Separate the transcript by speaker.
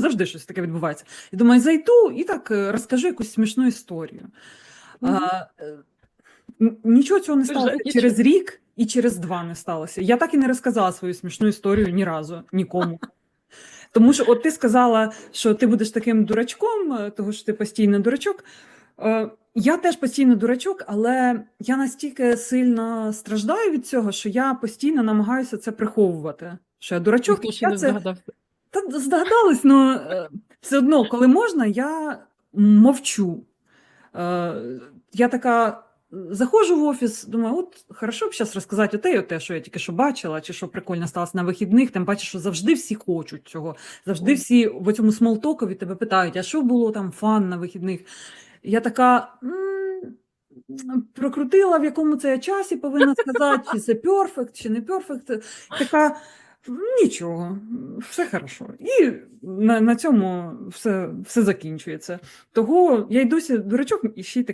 Speaker 1: завжди щось таке відбувається. І думаю, зайду і так е, розкажу якусь смішну історію.
Speaker 2: Мгм.
Speaker 1: А, е, нічого цього не сталося
Speaker 2: нічого.
Speaker 1: через рік і через два не сталося. Я так і не розказала свою смішну історію ні разу нікому. Тому що, от ти сказала, що ти будеш таким дурачком, е, того що ти постійно дурачок. Я теж постійно дурачок, але я настільки сильно страждаю від цього, що я постійно намагаюся це приховувати. Що я дурачок,
Speaker 2: Ніхто
Speaker 1: і
Speaker 2: ще
Speaker 1: я
Speaker 2: не
Speaker 1: це. Та здогадались, але все одно, коли можна, я мовчу. Е, Я така заходжу в офіс, думаю, от хорошо б зараз розказати оте і оте, що я тільки що бачила, чи що прикольно сталося на вихідних, тим паче, що завжди всі хочуть цього. Завжди всі в цьому смолтокові тебе питають, а що було там фан на вихідних? Я така. Прокрутила, в якому це я часі повинна сказати, чи це перфект, чи не перфект. Така нічого, все хорошо. І на, на цьому все, все закінчується. Того я й досі дурачок і ще й